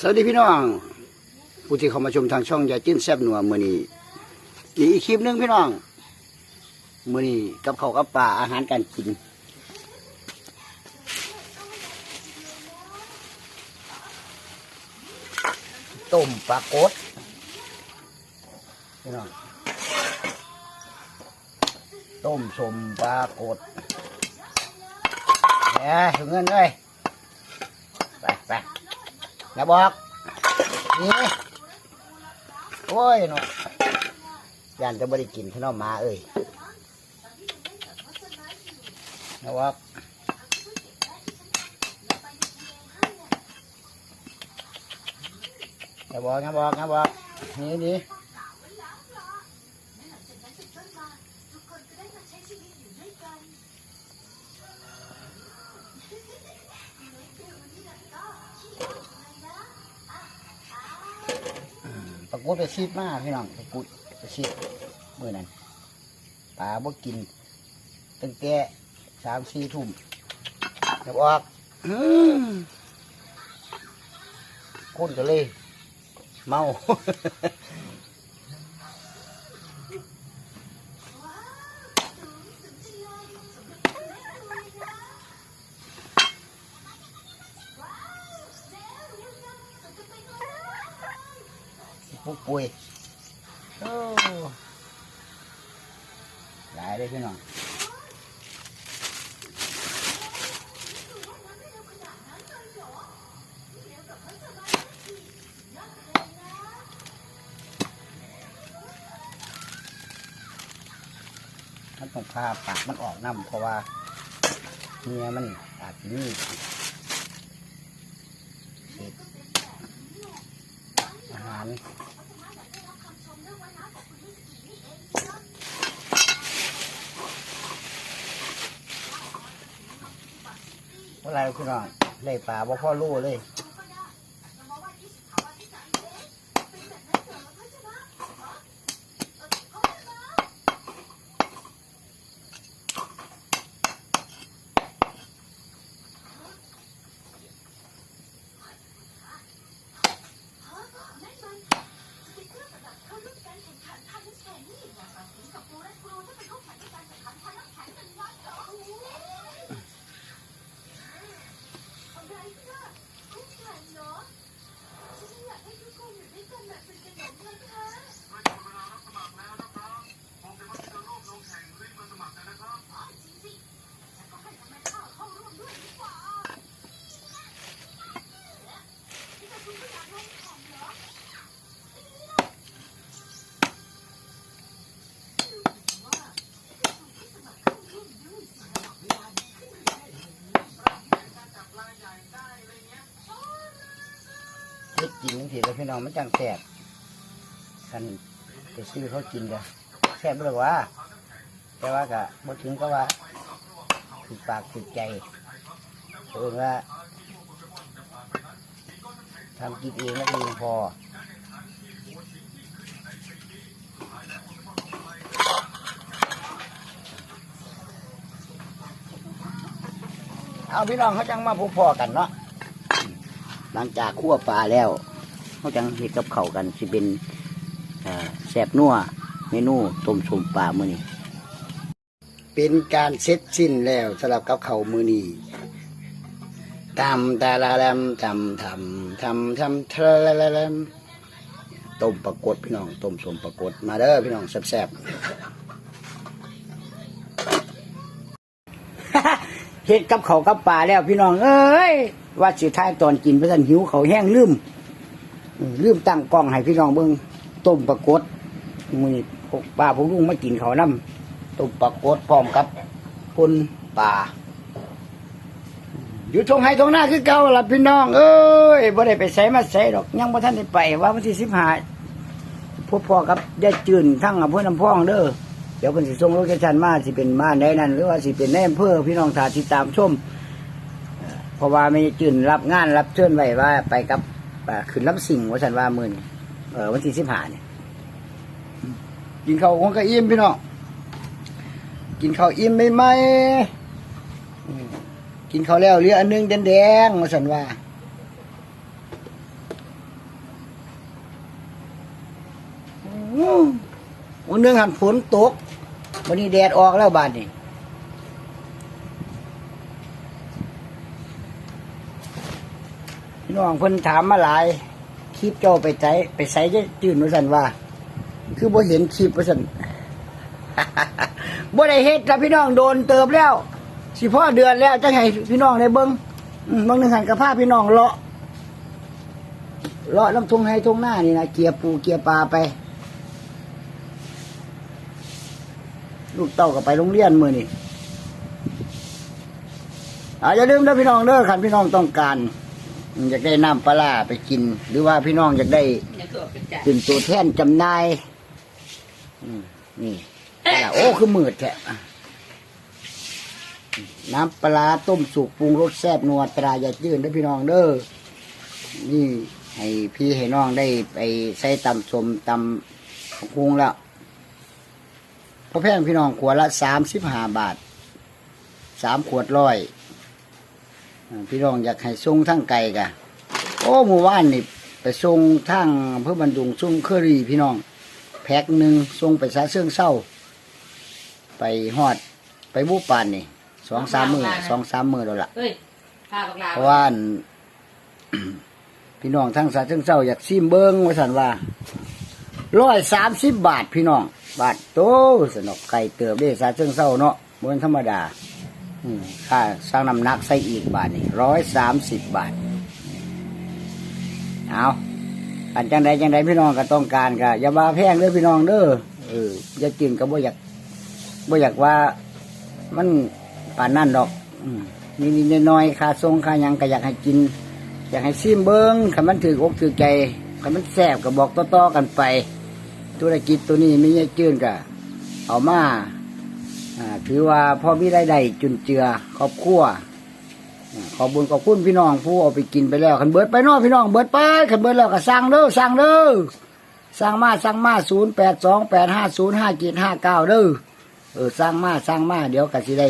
สวัสดีพี่น้องผู้ที่เข้ามาชมทางช่องยาจิ้นแซบหนัวมือนี้มีอีกคลิปหนึงพี่น้องมือนี้กับเขากับปลาอาหารการกินต้มปลากดพี่น้องต้มสมปลากดแหมถึงเงินเลย อย่าบอกนี่โอ้ยเนาะยานจะบริกินพี่น้องมาเอ้ยอย่าบอกอย่าบอกอย่าบอกอย่าบอกนี่นี่ กดไปซีดมากพี่น้องปลากดไปซีดเมื่อนั้นปลาบ่กินตั้งแต่สามสี่ทุ่มอย่าบอกอืมคนก็เลย เมา ปุ๊บปุยโอ้หลายเลยพี่น้องมันต้องพาปากมันออกน้ำเพราะว่าเนื้อมันอาจจะมีเศษอาหาร เมื่อไรคุณน้องได้ปลาบ่พ่อรู้เลย กินจังซี่แล้วพี่น้องมันจังแซ่บคันไปซื้อเขากินก็แซ่บเลยว่า แต่ว่าก็บ่ถึงก็ว่าถูกปากถูกใจเออว่าทำกินเองแล้วก็ยังพอเอาพี่น้องเขาจังมาพบพอกันเนาะหลังจากคั่วปลาแล้ว เขาจังเห็ดกับเข่ากันสิเป็นแสบนัวเมนูต้มสมปลามือนี้เป็นการเสร็จสิ้นแล้วสำหรับกับเขามือนี้ตำตาลาลำทำทำทำทำทะละละลำต้มปลากดพี่น้องต้มสมปลากดมาเด้อพี่น้องแซ่บๆเฮ็ดกับเขากับปลาแล้วพี่น้องเอ้ยว่าสิท้ายตอนกินพระท่านหิวเขาแห้งลืม ลืมตั้งกล้องให้พี่น้องเบิ่งต้มปลากดมือป้าพวกลุงมากินเขาวนํต้มปลากดพร้อมกับปนปลาอยู่ทงไห้ทงหน้าคือเก่าล่ะพี่น้อง เอ้ยบ่ได้ไปไสมาไสดอก ยังบ่ทันได้ไปว่าวันที่15พวกพ่อกับยายจืนทั้งอำเภอน้ำพองเด้อเดี๋ยวเพิ่นสิส่งโลเคชั่นมาสิเป็นมาในนั้นหรือว่าสิเป็นในอำเภอพี่น้องถาติดตามชมเอ่อเพราะว่าไม่จืนรับงานรับเชิญไว้ว่า ไปกับ ขืนรับสิ่งว่าฉันว่ามือนเออวันที่สิบห้าเนี่ยกินข้าวองก็อิ่มพี่น้องกินข้าวอิ่มไม่ไหมกินข้าวแล้วเรืออันนึงแดงแดงว่าฉันว่าอันนึงหันฝนตกวันนี้แดดออกแล้วบานนี่ พี่น้องเพิ่นถามมาหลาย คลิปเจ้าไปใช้ไปใช้จะจืนว่าซั่นว่า คือบ่เห็นคลิปว่าซั่นบ่ได้เฮ็ดแล้วพี่น้องโดนเติบแล้ว สิพ่อเดือนแล้วจังให้พี่น้องได้เบิ่งอืมบางหนึงหันกับพาพี่น้องเลาะเลาะลำทงให้ทงหน้านี่นะเกียร์ปูเกียร์ปลาไป ลูกเต้าก็ไปโรงเรียนมือนี่อาอย่าลืมนะพี่น้องเด้อคันพี่น้องต้องการ อยากได้น้ำปลาร้าไปกิน หรือว่าพี่น้องอยากได้ตัวเป็นจ่าเป็นตัวแทนจำหน่ายอืมนี่ปลาร้าโอ้คือมืดแท้อะน้ำปลาต้มสุกปรุงรสแซ่บนัวตราอย่าจืดเด้พี่น้องเด้อนี่ให้พี่ให้น้องได้ไปใส่ตำสมตำปรุงแล้วพอแพงพี่น้องขวดละสามสิบห้าบาทสามขวดร้อย พี่น้องอยากให้ส่งทั้งไก่กะโอ้หมู่บ้านนี่ไปส่งทางอำเพื่อบรรดุงส่งเคอรี่พี่น้องแพ็คหนึ่งส่งไปซาเสื่องเศร้า ไปฮอดไปบูปานนี่สองสามมือสองสามมือแล้วล่ะเฮ้ยข้าบักลาเพราะว่าอันพี่น้องทั้งสาเชิงเศร้าอยากซิมเบิ้งว่าสันว่าร้อยสามสิบบาทพี่น้องบาทโตสนอกไก่เติบได้สาเชิงเศร้าเนาะบนธรรมดาอืม ค่าสร้างน้ำหนักใส่อีกบาทนี่ร้อยสามสิบบาท เอาอันจังใดจังใดพี่น้องก็ต้องการก็อย่าว่าแพงเด้อพี่น้องเด้อเอออย่ากินก็บ่อยากบ่อยากว่า มันป่านนั่นดอกอืมนิดๆน้อยค่าทรงค่ายังก็อยากให้กิน อยากให้ซิมเบิ้งคันมันถืออกถือใจคันมันแซ่บก็บอกต่อๆกันไป ธุรกิจตัวนี้มีเงี้ยจืนก็เอามา ถือว่าพอมีรายได้จุนเจือครอบครัวขอบุญขอบคุณพี่น้องผู้เอาไปกินไปแล้วคันเบิดไปนอพี่น้องเบิดไปคันเบิดแล้วก็สั่งเด้อสั่งเด้อสั่งมาสั่งมาศูนย์แปดสองแปดห้าศูนย์ห้าเจ็ดห้าเก้าเด้อเออสั่งมาสั่งมาเดี๋ยวก็สิได้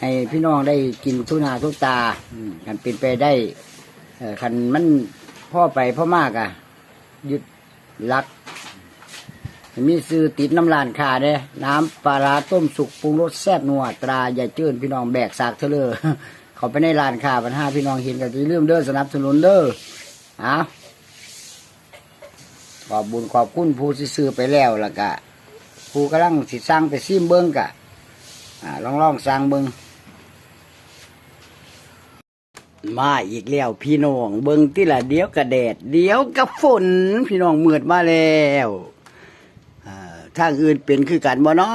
ให้พี่น้องได้กินทุนาทุกตาอืมกันเป็นไปได้เอ่อคันมันพ่อไปพ่อมากอะยึดรัก มีซื้อติดน้ำลานคาเด้ น้ำปลาร้าต้มสุกปรุงรสแซ่บนัวตราอย่จื้นพี่น้องแบกสากเทเลอเขาไปในร้านค้าปัญหาพี่น้องเห็นกันจะเรื่มเด้อสนับสนุนเด้อเอาขอบบุญขอบคุณผู้ซื้อไปแล้วล่ะกะผู้กำลังสิสร้างไปซิมเบิ้งกะอ่าลองลองสั่งเบิงมาอีกแล้วพี่น้องเบิงที่ละเดียวกระแดด เดียวกับฝน พี่น้องเมือดมาแล้ว ทางอื่นเป็นคือกันบ่น้อ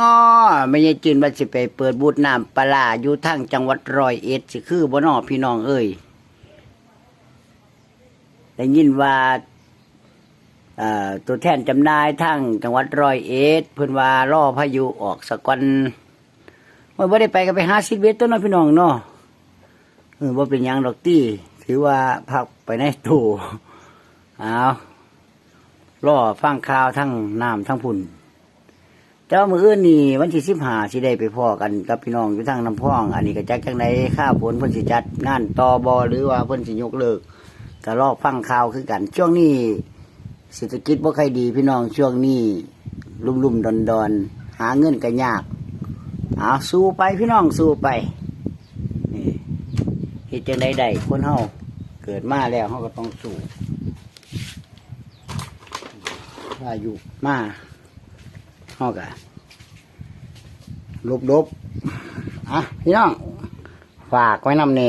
ไม่ใช่จินว่าสิไปเปิดบูธน้ำปลาอยู่ทางจังหวัดร้อยเอ็ดสิคือบ่น้อพี่น้องเอ้ยได้ยินว่าตัวแทนจำนายทางจังหวัดร้อยเอ็ดเพิ่นว่าล่อพายุออกสะก่อนมื่อบ่ได้ไปก็ไปหาซิดเวทตัวน้องพี่น้องเนาะเออบ่าเป็นยังดอกตี้ ถือว่าพักไปในตู้เอารอฟังข่าวทั้งน้ำทั้งพุ่น แต่ว่ามืออื่นนี่วันที่สิบห้าสิได้ไปพ่อกันกับพี่น้องอยู่ทางน้ำพ่อง อันนี้ก็จักจังไดข้าผลเพิ่นสิจัดงานต่อบอหรือว่าเพิ่นสิยกเลิกก็รอฟังข่าวคือกัน ช่วงนี้เศรษฐกิจบ่ค่อยดีพี่น้องช่วงนี้ลุ่มๆดอนๆหาเงินก็ยากเอาสู้ไปพี่น้องสู้ไปนี่เหตุจังใดใดคนเฮาเกิดมาแล้วเฮาก็ต้องสู้อายุมา เฮาก็ลบลบอะพี่น้องฝากไว้นำเน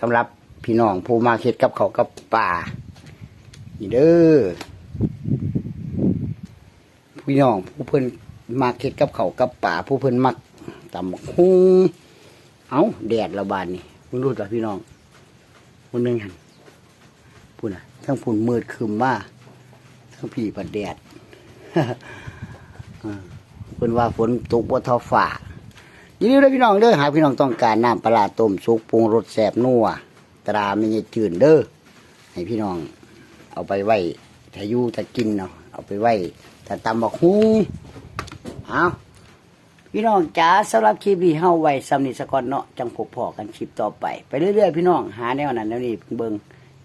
สำหรับพี่น้องผู้มาเฮ็ดกับเขากับป่านี่เด้อพี่น้องผู้เพิ่นมาเฮ็ดกับเขากับป่าผู้เพิ่นมักตำบักฮุงเอาแดดระบาดนี่มึงรู้จักพี่น้องคนหนึ่งหันพูดนะทั้งฝุ่นมืดคืมมาทั้งผีปัดแดดอ่า เพิ่นว่าฝนตกบ่เทอฝ่ายินดีด้วยพี่น้องเด้อหากพี่น้องต้องการน้ำปลาต้มสุกปรุงรสแซ่บนัวตราไม่ใช่จืดเด้อให้พี่น้อง เอาไปไว้ถ้าอยู่ถ้ากินเนาะเอาไปไว้ถ้าตำบักฮุงเอาพี่น้องจ๋าสำหรับคลิปนี้เฮาไว้สำนิสกอนเนาะจังพบพอกันคลิปต่อไปไปเรื่อยๆพี่น้องหาแนวนั้นแนวนี้เบิ่ง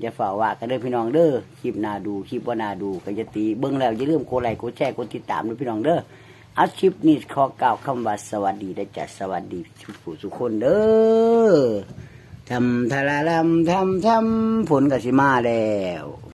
อย่าฝ่าว่ากันเด้อพี่น้องเด้อคลิปนาดูคลิปว่านาดูก็จะตีเบิ่งแล้วอย่าลืมกดไลค์กดแชร์กดติดตามด้วยพี่น้องเด้อ อาชิพนี้ขอกล่าวคำว่าสวัสดีได้จัดสวัสดีทุกผู้ทุกคนเด้อทำทาราลำทำทำผลกสิมาแล้ว